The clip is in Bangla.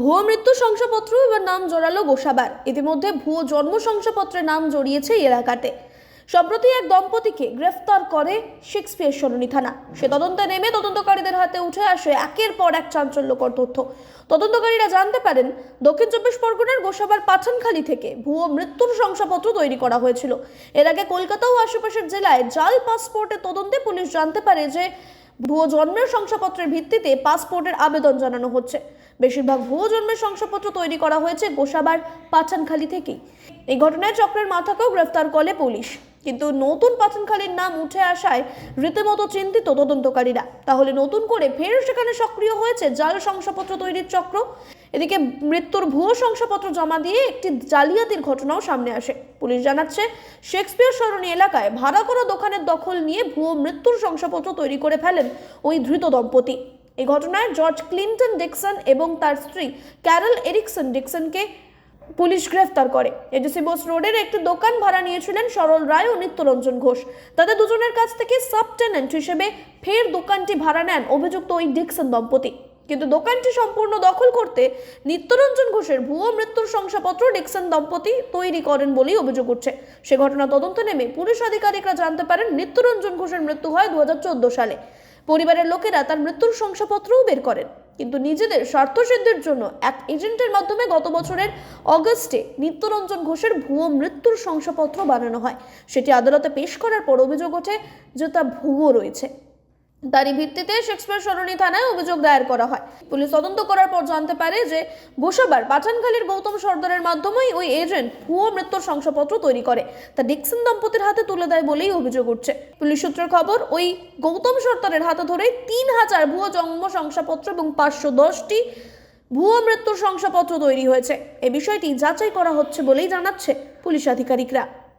ভুয়ো মৃত্যু শংসাপত্র এবার নাম জড়ালো গোসাবার। ইতিমধ্যে ভুয়ো জন্ম শংসাপত্রে নাম জড়িয়েছে এলাকাতে। সম্প্রতি এক দম্পতিকে গ্রেফতার করে শেক্সপিয়ার সরণি থানা। সে তদন্তে নেমে তদন্তকারীদের হাতে উঠে আসে একের পর এক চাঞ্চল্যকর তথ্য। তদন্তকারীরা জানতে পারেন, দক্ষিণ চব্বিশ পরগনার গোসাবার পাঠানখালী থেকে ভুয়ো মৃত্যুর শংসাপত্র তৈরি করা হয়েছিল। এর আগে কলকাতা ও আশেপাশের জেলায় জাল পাসপোর্টের তদন্তে পুলিশ জানতে পারে যে ভুয়ো জন্মের শংসাপত্রের ভিত্তিতে পাসপোর্টের আবেদন জানানো হচ্ছে। বেশিরভাগ ভুয়ো জন্মের শংসাপত্র তৈরি করা হয়েছে গোসাবার পাঠানখালী থেকেই। এই ঘটনায় চক্রের মাথাকেও গ্রেফতার করে পুলিশ। কিন্তু নতুন পাঠানখালীর নাম উঠে আসায় রীতিমতো চিন্তিত তদন্তকারীরা। তাহলে নতুন করে ফের সেখানে সক্রিয় হয়েছে জাল শংসাপত্র তৈরির চক্র? এদিকে মৃত্যুর ভুয়ো শংসাপত্র জমা দিয়ে একটি জালিয়াতির ঘটনাও সামনে আসে। পুলিশ জানাচ্ছে, শেক্সপিয়ার সরণি এলাকায় ভাড়া করা দোকানের দখল নিয়ে ভুয়ো মৃত্যুর শংসাপত্র তৈরি করে ফেলেন ওই ধৃত দম্পতি। এই ঘটনায় জর্জ ক্লিন্টন ডিকসন এবং তার স্ত্রী ক্যারল এরিকসন ডিকসনকে পুলিশ গ্রেফতার করে। এডিসি বোস রোডের একটি দোকান ভাড়া নিয়েছিলেন সরল রায় ও নিত্যরঞ্জন ঘোষ। তাদের দুজনের কাছ থেকে সাব টেনেন্ট হিসেবে ফের দোকানটি ভাড়া নেন অভিযুক্ত ওই ডিকসন দম্পতি। কিন্তু দোকানটি সম্পূর্ণ দখল করতে নিত্যরঞ্জন ঘোষের ভুয়ো মৃত্যুর শংসাপত্র ডিকসন দম্পতি তৈরি করেন বলেই অভিযোগ উঠছে। সে ঘটনা তদন্ত নেমে পুলিশ আধিকারিকরা জানতে পারেন, নিত্যরঞ্জন ঘোষের মৃত্যু হয় দু হাজার চোদ্দ সালে। পরিবারের লোকেরা তার মৃত্যুর শংসাপত্রও বের করেন। কিন্তু নিজেদের স্বার্থসিদ্ধির জন্য এক এজেন্টের মাধ্যমে গত বছরের অগস্টে নিত্যরঞ্জন ঘোষের ভুয়ো মৃত্যুর শংসাপত্র বানানো হয়। সেটি আদালতে পেশ করার পর অভিযোগ ওঠে যে তা ভুয়ো রয়েছে। তারই ভিত্তিতে শেক্সপিয়ার সরণি থানায় অভিযোগ দায়ের করা হয়। পুলিশ তদন্ত করার পর জানতে পারে যে গোসাবার পাঠানখালীর গৌতম সর্দারের মাধ্যমেই ওই এজেন্ট ভুয়ো মৃত্যুর শংসাপত্র তৈরি করে। তা ডিকসন দম্পতির হাতে তুলে দেয় বলেই অভিযোগ উঠছে। পুলিশ সূত্রের খবর, ওই গৌতম সর্দারের হাতে ধরেই তিন হাজার ভুয়ো জন্ম শংসাপত্র এবং পাঁচশো দশটি ভুয়ো মৃত্যুর শংসাপত্র তৈরি হয়েছে। এ বিষয়টি যাচাই করা হচ্ছে বলেই জানাচ্ছে পুলিশ আধিকারিকরা।